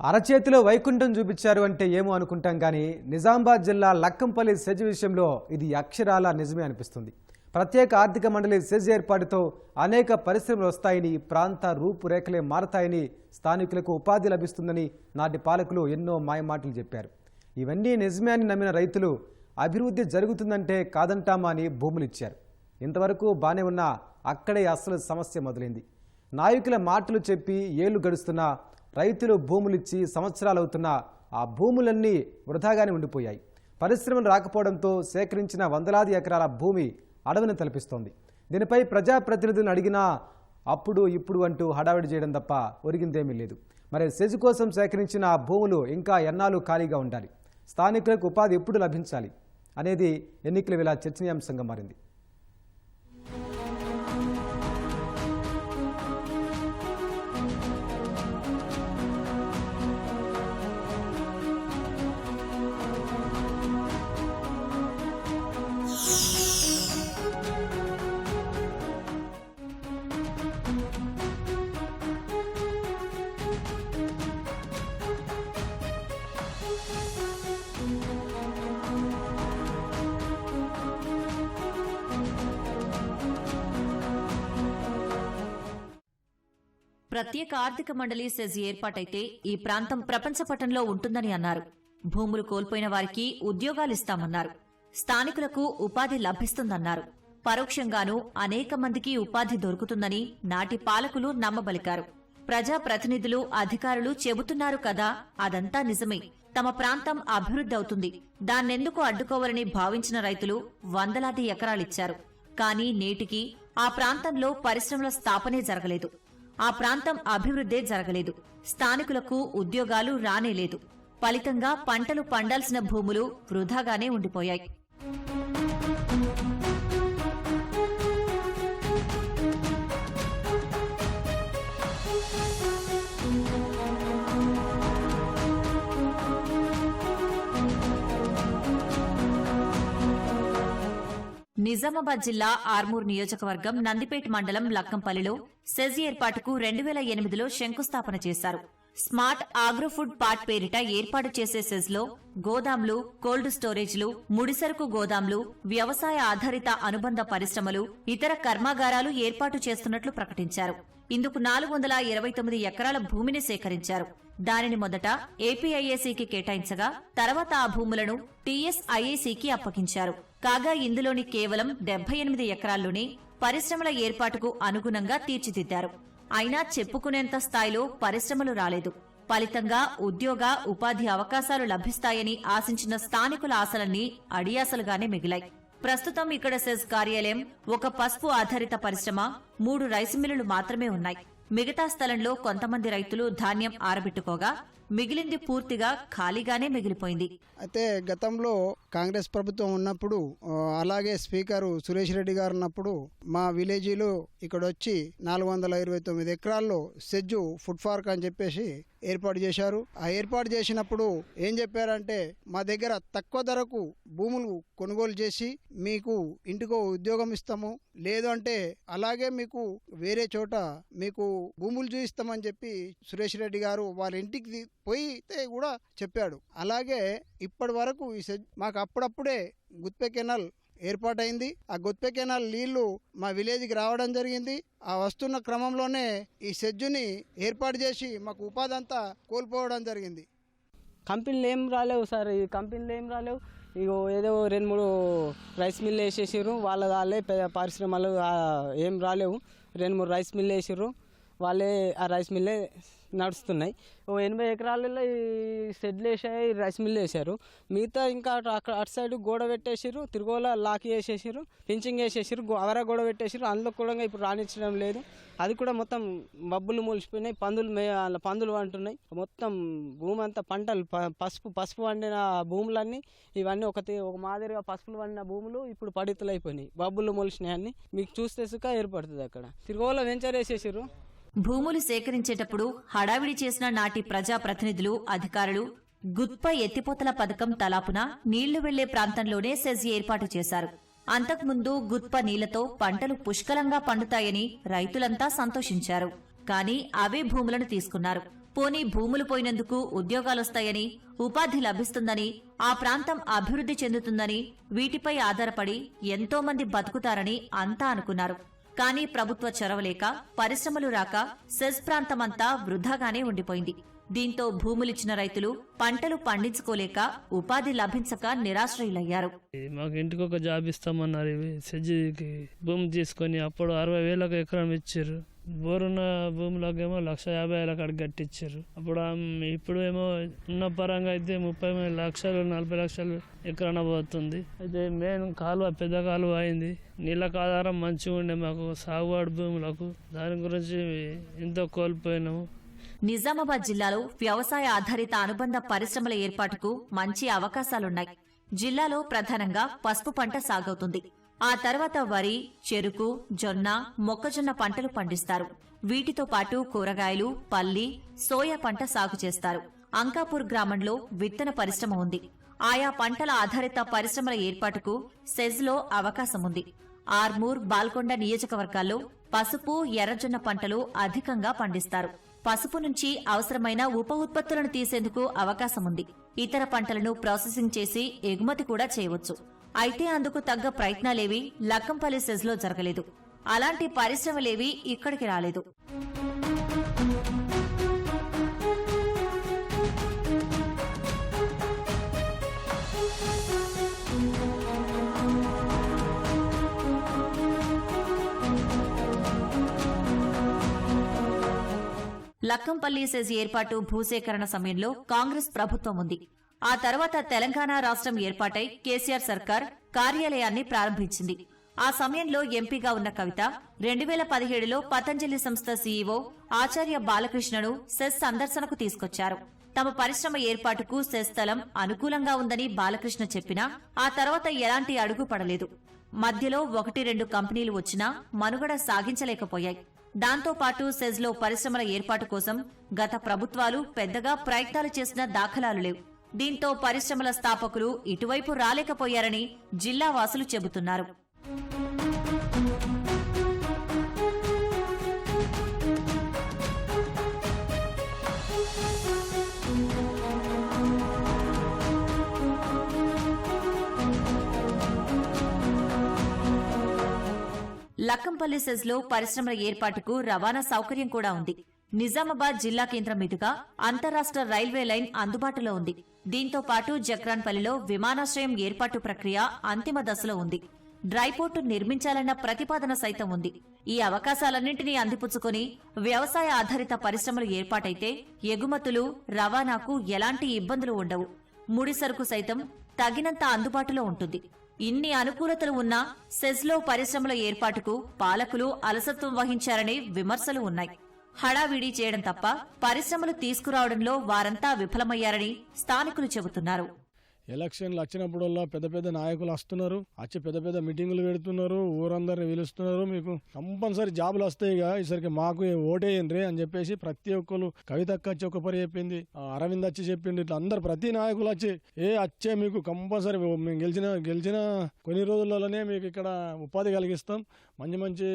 అరచేతిలో వైకుంఠం చూపించారు అంటే ఏమో అనుకుంటాం కానీ నిజామాబాద్ జిల్లా లక్కంపల్లి సెజ్ విషయంలో ఇది అక్షరాల నిజమే అనిపిస్తుంది. ప్రత్యేక ఆర్థిక మండలి సెజ్ ఏర్పాటుతో అనేక పరిశ్రమలు వస్తాయని ప్రాంత రూపురేఖలే మారతాయని స్థానికులకు ఉపాధి లభిస్తుందని నాటి పాలకులు ఎన్నో మాయమాటలు చెప్పారు. ఇవన్నీ నిజమే అని నమ్మిన రైతులు అభివృద్ధి జరుగుతుందంటే కాదంటామా అని భూములిచ్చారు ఇంతవరకు బానే ఉన్నా అక్కడే అసలు సమస్య మొదలైంది. నాయకుల మాటలు చెప్పి ఏళ్ళు గడుస్తున్నా రైతులు భూములిచ్చి సంవత్సరాలు అవుతున్నా ఆ భూములన్నీ వృధాగానే ఉండిపోయాయి. పరిశ్రమలు రాకపోవడంతో సేకరించిన వందలాది ఎకరాల భూమి అడవిని తలపిస్తోంది. దీనిపై ప్రజాప్రతినిధులను అడిగినా అప్పుడు ఇప్పుడు అంటూ హడావిడి చేయడం తప్ప ఒరిగిందేమీ లేదు. మరి సెజు కోసం సేకరించిన ఆ భూములు ఇంకా ఎన్నాళ్ళు ఖాళీగా ఉండాలి? స్థానికులకు ఉపాధి ఎప్పుడు లభించాలి? అనేది ఎన్నికల వేళ చర్చనీయాంశంగా మారింది. ప్రత్యేక ఆర్థిక మండలి సెజ్ ఏర్పాటైతే ఈ ప్రాంతం ప్రపంచ పటంలో ఉంటుందని అన్నారు. భూములు కోల్పోయిన వారికి ఉద్యోగాలిస్తామన్నారు స్థానికులకు ఉపాధి లభిస్తుందన్నారు. పరోక్షంగానూ అనేక మందికి ఉపాధి దొరుకుతుందని నాటి పాలకులు నమ్మబలికారు. ప్రజా ప్రతినిధులు అధికారులు చెబుతున్నారు కదా అదంతా నిజమే. తమ ప్రాంతం అభివృద్ధి అవుతుంది. దాన్నెందుకు అడ్డుకోవాలని భావించిన రైతులు వందలాది ఎకరాలిచ్చారు కానీ నేటికి ఆ ప్రాంతంలో పరిశ్రమల స్థాపనే జరగలేదు. ఆ ప్రాంతం అభివృద్ధే జరగలేదు. స్థానికులకు ఉద్యోగాలు రానేలేదు. ఫలితంగా పంటలు పండాల్సిన భూములు వృధాగానే ఉండిపోయాయి. నిజామాబాద్ జిల్లా ఆర్మూర్ నియోజకవర్గం నందిపేట మండలం లక్కంపల్లిలో సెజ్ ఏర్పాటుకు రెండు వేల ఎనిమిదిలో శంకుస్థాపన చేశారు. స్మార్ట్ ఆగ్రోఫుడ్ పార్ట్ పేరిట ఏర్పాటు చేసే సెజ్లో గోదాంలు కోల్డ్ స్టోరేజ్లు ముడిసరుకు గోదాంలు వ్యవసాయ ఆధారిత అనుబంధ పరిశ్రమలు ఇతర కర్మాగారాలు ఏర్పాటు చేస్తున్నట్లు ప్రకటించారు. ఇందుకు నాలుగు వందల ఇరవై తొమ్మిది ఎకరాల భూమిని సేకరించారు. దానిని మొదట ఏపీఐఏసీకి కేటాయించగా తర్వాత ఆ భూములను టీఎస్ఐఏసీకి అప్పగించారు. కాగా ఇందులోని కేవలం డెబ్బై ఎనిమిది ఎకరాల్లోనే పరిశ్రమల ఏర్పాటుకు అనుగుణంగా తీర్చిదిద్దారు. అయినా చెప్పుకునేంత స్థాయిలో పరిశ్రమలు రాలేదు. ఫలితంగా ఉద్యోగ ఉపాధి అవకాశాలు లభిస్తాయని ఆశించిన స్థానికుల ఆశలన్నీ అడియాసలుగానే మిగిలాయి. ప్రస్తుతం ఇక్కడ సెజ్ కార్యాలయం ఒక పసుపు ఆధారిత పరిశ్రమ మూడు రైసు మిల్లులు మాత్రమే ఉన్నాయి. మిగతా స్థలంలో కొంతమంది రైతులు ధాన్యం ఆరబెట్టుకోగా మిగిలింది పూర్తిగా ఖాళీగానే మిగిలిపోయింది. అయితే గతంలో కాంగ్రెస్ ప్రభుత్వం ఉన్నప్పుడు అలాగే స్పీకరు సురేష్ రెడ్డి గారు ఉన్నప్పుడు మా విలేజీలో ఇక్కడ వచ్చి నాలుగు వందల ఇరవై తొమ్మిది ఎకరాల్లో సెజ్జు ఫుడ్ పార్క్ అని చెప్పేసి ఏర్పాటు చేశారు. ఆ ఏర్పాటు చేసినప్పుడు ఏం చెప్పారంటే మా దగ్గర తక్కువ ధరకు భూములు కొనుగోలు చేసి మీకు ఇంటికో ఉద్యోగం ఇస్తాము. లేదు అంటే అలాగే మీకు వేరే చోట మీకు భూములు చూపిస్తామని చెప్పి సురేష్ రెడ్డి గారు వాళ్ళ ఇంటికి పోయితే కూడా చెప్పాడు. అలాగే ఇప్పటి వరకు ఈ సెజ్- మాకు అప్పుడప్పుడే గుత్పే కెనాల్ ఏర్పాటైంది. ఆ గుత్పే కెనాల్ నీళ్ళు మా విలేజ్కి రావడం జరిగింది. ఆ వస్తున్న క్రమంలోనే ఈ సెజ్జుని ఏర్పాటు చేసి మాకు ఉపాధి అంతా కోల్పోవడం జరిగింది. కంపెనీలు ఏం రాలేవు సార్. ఈ కంపెనీలు ఏం రాలేవు. ఇగో ఏదో రెండు మూడు రైస్ మిల్లు వేసేసారు వాళ్ళ వాళ్ళే పరిశ్రమలు ఏం రాలేవు. రెండు మూడు రైస్ మిల్లు వేసారు వాళ్ళే ఆ రైస్ మిల్లే నడుస్తున్నాయి. ఓ ఎనభై ఎకరాలలో ఈ షెడ్లు వేసాయి రైస్ మిల్లు వేసారు. మిగతా ఇంకా అటు అక్కడ అటు సైడ్ గోడ పెట్టేసారు తిరుగోల లాక్ వేసేసారు ఫించింగ్ వేసేసారు గో- అవరా గోడ పెట్టేసారు అందులో కూడా ఇప్పుడు రాణించడం లేదు. అది కూడా మొత్తం మబ్బులు మూలిసిపోయినాయి పందులు మే అలా పందులు అంటున్నాయి మొత్తం భూమి అంతా పంటలు ప- పసుపు పసుపు వండిన భూములన్నీ ఇవన్నీ ఒకటి ఒక మాదిరిగా పసుపులు వండిన భూములు ఇప్పుడు పడితులు అయిపోయినాయి బబ్బులు మొలిసినాయి అన్ని. మీకు చూస్తే సుఖ ఏర్పడుతుంది అక్కడ. తిరుగోల వెంచర్ వేసేసారు భూములు సేకరించేటప్పుడు హడావిడి చేసిన నాటి ప్రజా ప్రతినిధులు అధికారులు గుత్ప ఎత్తిపోతల పథకం తలాపున నీళ్ళు వెళ్ళే ప్రాంతంలోనే సెజ్ ఏర్పాటు చేశారు. అంతకుముందు గుత్ప నీళ్ళతో పంటలు పుష్కలంగా పండుతాయని రైతులంతా సంతోషించారు. కానీ అవే భూములను తీసుకున్నారు. పోనీ భూములు పోయినందుకు ఉద్యోగాలొస్తాయని ఉపాధి లభిస్తుందని ఆ ప్రాంతం అభివృద్ధి చెందుతుందని వీటిపై ఆధారపడి ఎంతోమంది బతుకుతారని అంతా అనుకున్నారు. కానీ ప్రభుత్వ చొరవలేక పరిశ్రమలు రాక సెజ్ ప్రాంతమంతా వృధాగానే ఉండిపోయింది. దీంతో భూములిచ్చిన రైతులు పంటలు పండించుకోలేక ఉపాధి లభించక నిరాశ్రయులయ్యారు. మాకు ఇంటికి ఒక జాబ్ ఇస్తామన్నారు భూమి తీసుకొని అప్పుడు అరవై వేలకు ఎకరం ఇచ్చారు బోరున్న భూములకేమో లక్ష యాభై వేలకు కాడ కట్టించారు. అప్పుడు ఇప్పుడు ఏమో ఉన్న పరంగా అయితే ముప్పై మూడు లక్షలు నలభై లక్షలు ఎక్కడ పోతుంది. అయితే మెయిన్ కాలువ పెద్ద కాలువ అయింది. నీళ్ళకు ఆధారం మంచిగా ఉండే మాకు సాగువాడు భూములకు. దాని గురించి ఎంతో కోల్పోయినాము. నిజామాబాద్ జిల్లాలో వ్యవసాయ ఆధారిత అనుబంధ పరిశ్రమల ఏర్పాటుకు మంచి అవకాశాలున్నాయి. జిల్లాలో ప్రధానంగా పసుపు పంట సాగవుతుంది. ఆ తర్వాత వరి చెరుకు జొన్న మొక్కజొన్న పంటలు పండిస్తారు. వీటితో పాటు కూరగాయలు పల్లి సోయా పంట సాగు చేస్తారు. అంకాపూర్ గ్రామంలో విత్తన పరిశ్రమ ఉంది. ఆయా పంటల ఆధారిత పరిశ్రమల ఏర్పాటుకు సెజ్లో అవకాశం ఉంది. ఆర్మూర్ బాల్కొండ నియోజకవర్గాల్లో పసుపు ఎర్రజొన్న పంటలు అధికంగా పండిస్తారు. పసుపు నుంచి అవసరమైన ఉప ఉత్పత్తులను తీసేందుకు అవకాశం ఉంది. ఇతర పంటలను ప్రాసెసింగ్ చేసి ఎగుమతి కూడా చేయవచ్చు. అయితే అందుకు తగ్గ ప్రయత్నాలేవి లక్కంపల్లి సెజ్లో జరగలేదు. అలాంటి పరిశ్రమలేవి ఇక్కడికి రాలేదు. లక్కంపల్లి సెజ్ ఏర్పాటు భూసేకరణ సమయంలో కాంగ్రెస్ ప్రభుత్వం ఉంది. ఆ తర్వాత తెలంగాణ రాష్ట్రం ఏర్పాటై కేసీఆర్ సర్కార్ కార్యాలయాన్ని ప్రారంభించింది. ఆ సమయంలో ఎంపీగా ఉన్న కవిత రెండు వేల పదిహేడులో పతంజలి సంస్థ సీఈఓ ఆచార్య బాలకృష్ణను సెస్ సందర్శనకు తీసుకొచ్చారు. తమ పరిశ్రమ ఏర్పాటుకు సెస్ స్థలం అనుకూలంగా ఉందని బాలకృష్ణ చెప్పినా ఆ తర్వాత ఎలాంటి అడుగు పడలేదు. మధ్యలో ఒకటి రెండు కంపెనీలు వచ్చినా మనుగడ సాగించలేకపోయాయి. దాంతో పాటు సెజ్లో పరిశ్రమల ఏర్పాటు కోసం గత ప్రభుత్వాలు పెద్దగా ప్రయత్నాలు చేసిన దాఖలాలు లేవు. దీంతో పరిశ్రమల స్థాపకులు ఇటువైపు రాలేకపోయారని జిల్లా వాసులు చెబుతున్నారు. లక్కంపల్లి సెజ్లో పరిశ్రమల ఏర్పాటుకు రవాణా సౌకర్యం కూడా ఉంది. నిజామాబాద్ జిల్లా కేంద్రం మీదుగా అంతరాష్ట్ర రైల్వే లైన్ అందుబాటులో ఉంది. దీంతో పాటు జక్రాన్పల్లిలో విమానాశ్రయం ఏర్పాటు ప్రక్రియ అంతిమ దశలో ఉంది. డ్రైపోర్టు నిర్మించాలన్న ప్రతిపాదన సైతం ఉంది. ఈ అవకాశాలన్నింటినీ అందిపుచ్చుకొని వ్యవసాయ ఆధారిత పరిశ్రమలు ఏర్పాటైతే ఎగుమతులు రవాణాకు ఎలాంటి ఇబ్బందులు ఉండవు. ముడి సరుకు సైతం తగినంత అందుబాటులో ఉంటుంది. ఇన్ని అనుకూలతలు ఉన్నా సెజ్లో పరిశ్రమల ఏర్పాటుకు పాలకులు అలసత్వం వహించారనే విమర్శలు ఉన్నాయి. హడావిడి చేయడం తప్ప పరిశ్రమలు తీసుకురావడంలో వారంతా విఫలమయ్యారని స్థానికులు చెబుతున్నారు. ఎలక్షన్లు వచ్చినప్పుడల్లా పెద్ద పెద్ద నాయకులు వస్తున్నారు. వచ్చి పెద్ద పెద్ద మీటింగులు పెడుతున్నారు. ఊరందరిని పిలుస్తున్నారు. మీకు కంపల్సరీ జాబులు వస్తాయిగా. ఈసరికి మాకు ఓటేయండి అని చెప్పేసి ప్రతి ఒక్కరు కవితక్క వచ్చి ఒక పరి చెప్పింది అరవింద్ వచ్చి చెప్పింది ఇట్లా అందరు ప్రతి నాయకులు వచ్చి ఏ వచ్చే మీకు కంపల్సరీ మేము గెలిచిన గెలిచిన కొన్ని రోజులలోనే మీకు ఇక్కడ ఉపాధి కలిగిస్తాం. మంచి మంచి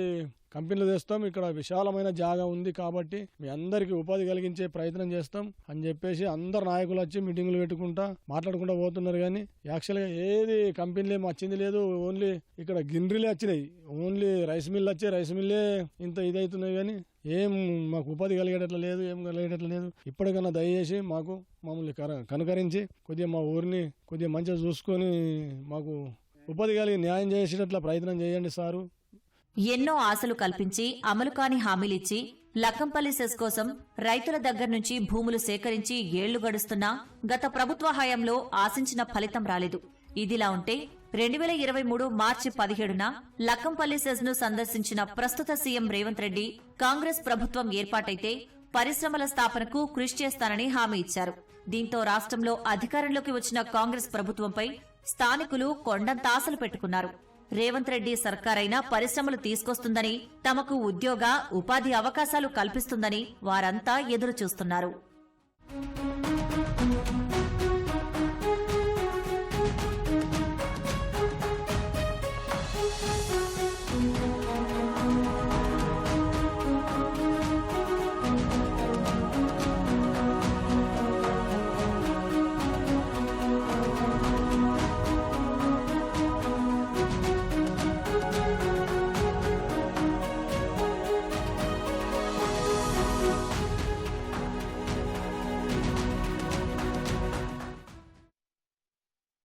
కంపెనీలు తెస్తాం. ఇక్కడ విశాలమైన జాగా ఉంది కాబట్టి మీ అందరికీ ఉపాధి కలిగించే ప్రయత్నం చేస్తాం అని చెప్పేసి అందరు నాయకులు వచ్చి మీటింగులు పెట్టుకుంటా మాట్లాడుకుంటా పోతున్నారు కానీ యాక్చువల్గా ఏది కంపెనీలు ఏమి వచ్చింది లేదు. ఓన్లీ ఇక్కడ గిన్నెలే వచ్చినాయి. ఓన్లీ రైస్ మిల్ వచ్చే రైస్ మిల్లే ఇంత ఇదవుతున్నాయి కానీ ఏం మాకు ఉపాధి కలిగేటట్లు లేదు ఏం కలిగేటట్లు లేదు. ఇప్పటికన్నా దయచేసి మాకు మమ్మల్ని కర- కనుకరించి కొద్దిగా మా ఊరిని కొద్దిగా మంచిగా చూసుకొని మాకు ఉపాధి కలిగి న్యాయం చేసేటట్ల ప్రయత్నం చేయండి సారు. ఎన్నో ఆశలు కల్పించి అమలు కాని హామీలిచ్చి లక్కంపల్లి సెస్ కోసం రైతుల దగ్గర నుంచి భూములు సేకరించి ఏళ్ళు గడుస్తున్నా గత ప్రభుత్వ హయాంలో ఆశించిన ఫలితం రాలేదు. ఇదిలా ఉంటే రెండు వేల ఇరవై మూడు మార్చి పదిహేడున లక్కంపల్లి సెస్ను సందర్శించిన ప్రస్తుత సీఎం రేవంత్ రెడ్డి కాంగ్రెస్ ప్రభుత్వం ఏర్పాటైతే పరిశ్రమల స్థాపనకు కృషి చేస్తానని హామీ ఇచ్చారు. దీంతో రాష్ట్రంలో అధికారంలోకి వచ్చిన కాంగ్రెస్ ప్రభుత్వంపై స్థానికులు కొండంతాసలు పెట్టుకున్నారు. రేవంత్ రెడ్డి సర్కారైనా పరిశ్రమలు తీసుకొస్తుందని తమకు ఉద్యోగ ఉపాధి అవకాశాలు కల్పిస్తుందని వారంతా ఎదురుచూస్తున్నారు.